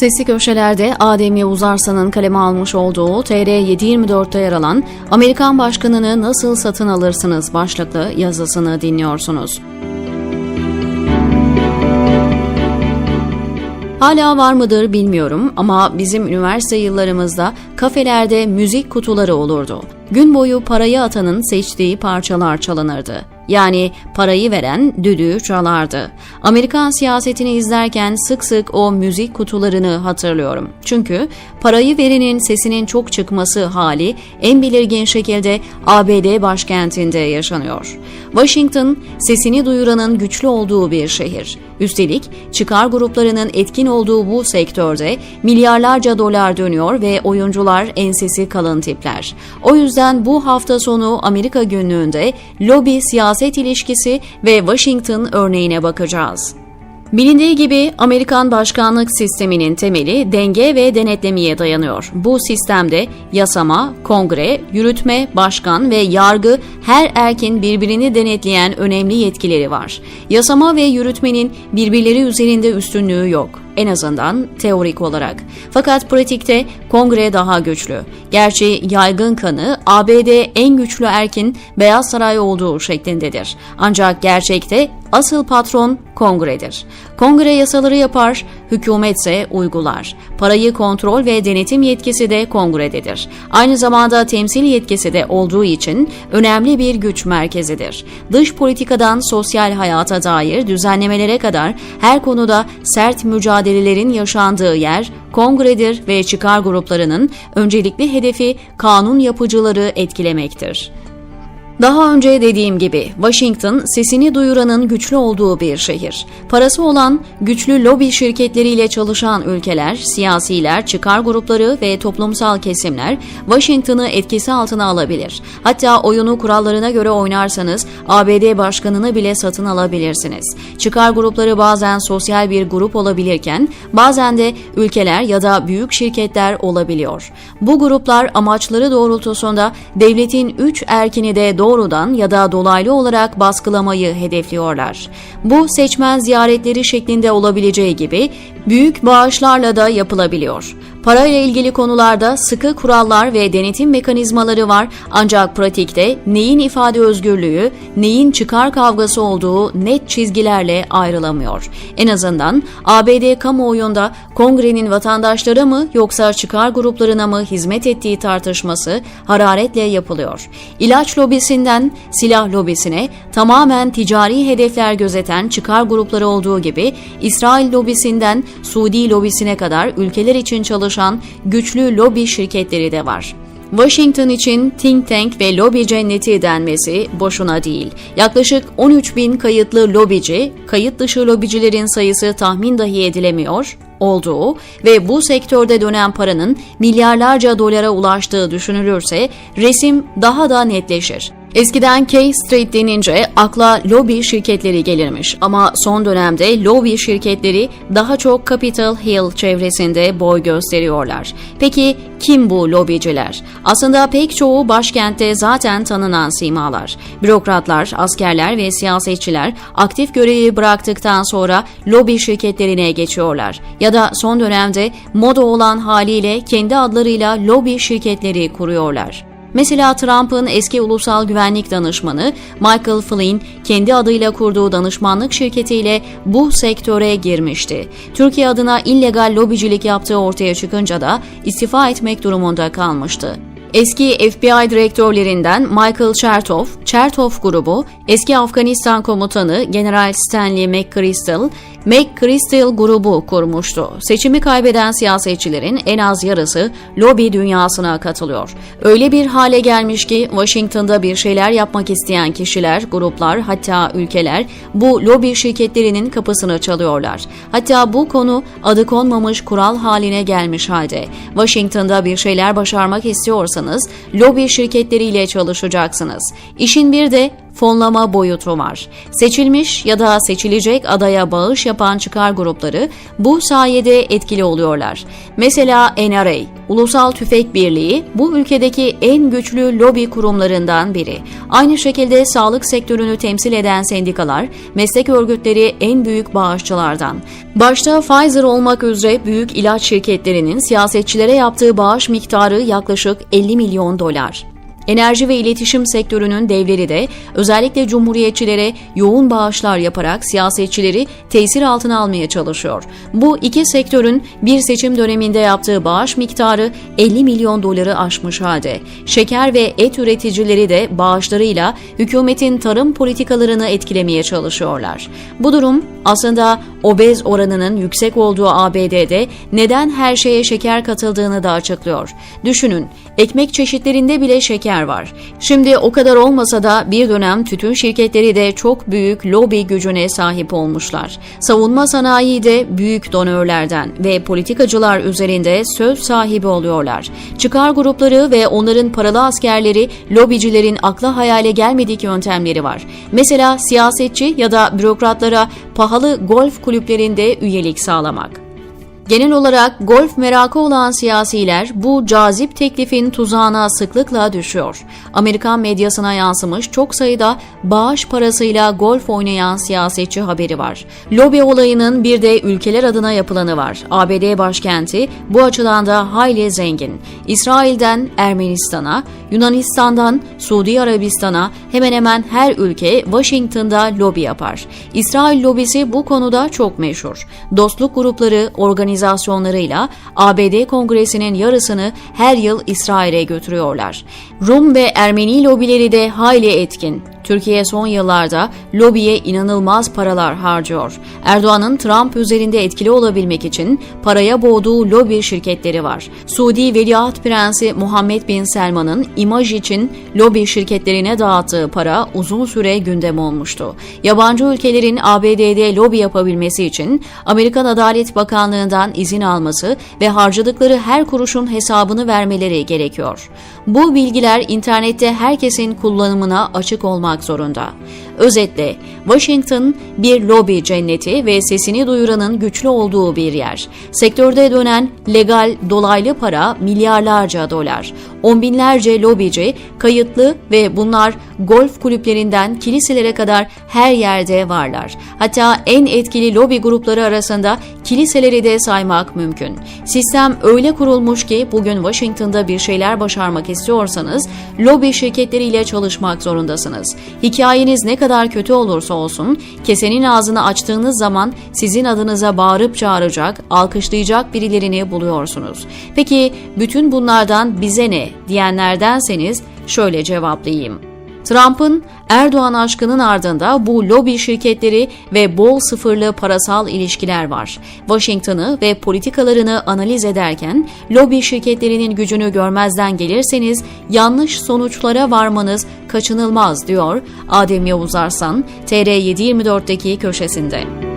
Sesli köşelerde Adem Yavuz Arslan'ın kaleme almış olduğu TR 724'te yer alan Amerikan Başkanı'nı nasıl satın alırsınız başlıklı yazısını dinliyorsunuz. Hala var mıdır bilmiyorum ama bizim üniversite yıllarımızda kafelerde müzik kutuları olurdu. Gün boyu parayı atanın seçtiği parçalar çalınırdı. Yani parayı veren düdüğü çalardı. Amerikan siyasetini izlerken sık sık o müzik kutularını hatırlıyorum. Çünkü parayı verenin sesinin çok çıkması hali en belirgin şekilde ABD başkentinde yaşanıyor. Washington sesini duyuranın güçlü olduğu bir şehir. Üstelik çıkar gruplarının etkin olduğu bu sektörde milyarlarca dolar dönüyor ve oyuncular ensesi kalın tipler. O yüzden bu hafta sonu Amerika günlüğünde lobi siyaset ilişkisi ve Washington örneğine bakacağız. Bilindiği gibi Amerikan başkanlık sisteminin temeli denge ve denetlemeye dayanıyor. Bu sistemde yasama, kongre, yürütme, başkan ve yargı her erkin birbirini denetleyen önemli yetkileri var. Yasama ve yürütmenin birbirleri üzerinde üstünlüğü yok en azından teorik olarak. Fakat pratikte kongre daha güçlü. Gerçi yaygın kanı ABD en güçlü erkin Beyaz Saray olduğu şeklindedir. Ancak gerçekte asıl patron kongredir. Kongre yasaları yapar, hükümetse uygular. Parayı kontrol ve denetim yetkisi de kongrededir. Aynı zamanda temsil yetkisi de olduğu için önemli bir güç merkezidir. Dış politikadan sosyal hayata dair düzenlemelere kadar her konuda sert mücadelelerin yaşandığı yer kongredir ve çıkar gruplarının öncelikli hedefi kanun yapıcıları etkilemektir. Daha önce dediğim gibi Washington sesini duyuranın güçlü olduğu bir şehir. Parası olan güçlü lobi şirketleriyle çalışan ülkeler, siyasiler, çıkar grupları ve toplumsal kesimler Washington'ı etkisi altına alabilir. Hatta oyunu kurallarına göre oynarsanız ABD başkanını bile satın alabilirsiniz. Çıkar grupları bazen sosyal bir grup olabilirken bazen de ülkeler ya da büyük şirketler olabiliyor. Bu gruplar amaçları doğrultusunda devletin üç erkini de doğru doğrudan ya da dolaylı olarak baskılamayı hedefliyorlar. Bu seçmen ziyaretleri şeklinde olabileceği gibi büyük bağışlarla da yapılabiliyor. Parayla ilgili konularda sıkı kurallar ve denetim mekanizmaları var ancak pratikte neyin ifade özgürlüğü, neyin çıkar kavgası olduğu net çizgilerle ayrılamıyor. En azından ABD kamuoyunda kongrenin vatandaşlara mı yoksa çıkar gruplarına mı hizmet ettiği tartışması hararetle yapılıyor. İlaç lobisinden silah lobisine tamamen ticari hedefler gözeten çıkar grupları olduğu gibi İsrail lobisinden Suudi lobisine kadar ülkeler için çalışan çalışan güçlü lobi şirketleri de var. Washington için think tank ve lobi cenneti denmesi boşuna değil. Yaklaşık 13 bin kayıtlı lobici, kayıt dışı lobicilerin sayısı tahmin dahi edilemiyor olduğu ve bu sektörde dönen paranın milyarlarca dolara ulaştığı düşünülürse resim daha da netleşir. Eskiden K Street denince akla lobi şirketleri gelirmiş ama son dönemde lobi şirketleri daha çok Capitol Hill çevresinde boy gösteriyorlar. Peki kim bu lobiciler? Aslında pek çoğu başkentte zaten tanınan simalar. Bürokratlar, askerler ve siyasetçiler aktif görevi bıraktıktan sonra lobi şirketlerine geçiyorlar. Ya da son dönemde moda olan haliyle kendi adlarıyla lobi şirketleri kuruyorlar. Mesela Trump'ın eski ulusal güvenlik danışmanı Michael Flynn kendi adıyla kurduğu danışmanlık şirketiyle bu sektöre girmişti. Türkiye adına illegal lobicilik yaptığı ortaya çıkınca da istifa etmek durumunda kalmıştı. Eski FBI direktörlerinden Michael Chertoff, Chertoff grubu, eski Afganistan komutanı General Stanley McChrystal, McChrystal grubu kurmuştu. Seçimi kaybeden siyasetçilerin en az yarısı lobi dünyasına katılıyor. Öyle bir hale gelmiş ki Washington'da bir şeyler yapmak isteyen kişiler, gruplar hatta ülkeler bu lobi şirketlerinin kapısını çalıyorlar. Hatta bu konu adı konmamış kural haline gelmiş halde. Washington'da bir şeyler başarmak istiyorsanız lobi şirketleriyle çalışacaksınız. İşin bir de fonlama boyutu var. Seçilmiş ya da seçilecek adaya bağış yapan çıkar grupları bu sayede etkili oluyorlar. Mesela NRA, Ulusal Tüfek Birliği bu ülkedeki en güçlü lobi kurumlarından biri. Aynı şekilde sağlık sektörünü temsil eden sendikalar, meslek örgütleri en büyük bağışçılardan. Başta Pfizer olmak üzere büyük ilaç şirketlerinin siyasetçilere yaptığı bağış miktarı yaklaşık 50 milyon dolar. Enerji ve iletişim sektörünün devleri de özellikle cumhuriyetçilere yoğun bağışlar yaparak siyasetçileri tesir altına almaya çalışıyor. Bu iki sektörün bir seçim döneminde yaptığı bağış miktarı 50 milyon doları aşmış halde. Şeker ve et üreticileri de bağışlarıyla hükümetin tarım politikalarını etkilemeye çalışıyorlar. Bu durum aslında obez oranının yüksek olduğu ABD'de neden her şeye şeker katıldığını da açıklıyor. Düşünün, ekmek çeşitlerinde bile şeker var. Şimdi o kadar olmasa da bir dönem tütün şirketleri de çok büyük lobi gücüne sahip olmuşlar. Savunma sanayi de büyük donörlerden ve politikacılar üzerinde söz sahibi oluyorlar. Çıkar grupları ve onların paralı askerleri lobicilerin akla hayale gelmedik yöntemleri var. Mesela siyasetçi ya da bürokratlara pahalı golf kulüplerinde üyelik sağlamak. Genel olarak golf merakı olan siyasiler bu cazip teklifin tuzağına sıklıkla düşüyor. Amerikan medyasına yansımış çok sayıda bağış parasıyla golf oynayan siyasetçi haberi var. Lobi olayının bir de ülkeler adına yapılanı var. ABD başkenti bu açıdan da hayli zengin. İsrail'den Ermenistan'a, Yunanistan'dan Suudi Arabistan'a hemen hemen her ülke Washington'da lobi yapar. İsrail lobisi bu konuda çok meşhur. Dostluk grupları, organizasyonlarıyla ABD Kongresi'nin yarısını her yıl İsrail'e götürüyorlar. Rum ve Ermeni lobileri de hayli etkin. Türkiye son yıllarda lobiye inanılmaz paralar harcıyor. Erdoğan'ın Trump üzerinde etkili olabilmek için paraya boğduğu lobi şirketleri var. Suudi Veliaht Prensi Muhammed Bin Selman'ın imaj için lobi şirketlerine dağıttığı para uzun süre gündem olmuştu. Yabancı ülkelerin ABD'de lobi yapabilmesi için Amerikan Adalet Bakanlığı'ndan izin alması ve harcadıkları her kuruşun hesabını vermeleri gerekiyor. Bu bilgiler internette herkesin kullanımına açık olmak zorunda. Özetle Washington bir lobi cenneti ve sesini duyuranın güçlü olduğu bir yer. Sektörde dönen legal dolaylı para milyarlarca dolar. On binlerce lobici kayıtlı ve bunlar golf kulüplerinden kiliselere kadar her yerde varlar. Hatta en etkili lobi grupları arasında kiliseleri de saymak mümkün. Sistem öyle kurulmuş ki bugün Washington'da bir şeyler başarmak istiyorsanız lobi şirketleriyle çalışmak zorundasınız. Hikayeniz ne kadar kötü olursa olsun kesenin ağzını açtığınız zaman sizin adınıza bağırıp çağıracak, alkışlayacak birilerini buluyorsunuz. Peki bütün bunlardan bize ne diyenlerdenseniz şöyle cevaplayayım. Trump'ın Erdoğan aşkının ardında bu lobi şirketleri ve bol sıfırlı parasal ilişkiler var. Washington'ı ve politikalarını analiz ederken lobi şirketlerinin gücünü görmezden gelirseniz yanlış sonuçlara varmanız kaçınılmaz diyor Adem Yavuz Arslan TR724'deki köşesinde.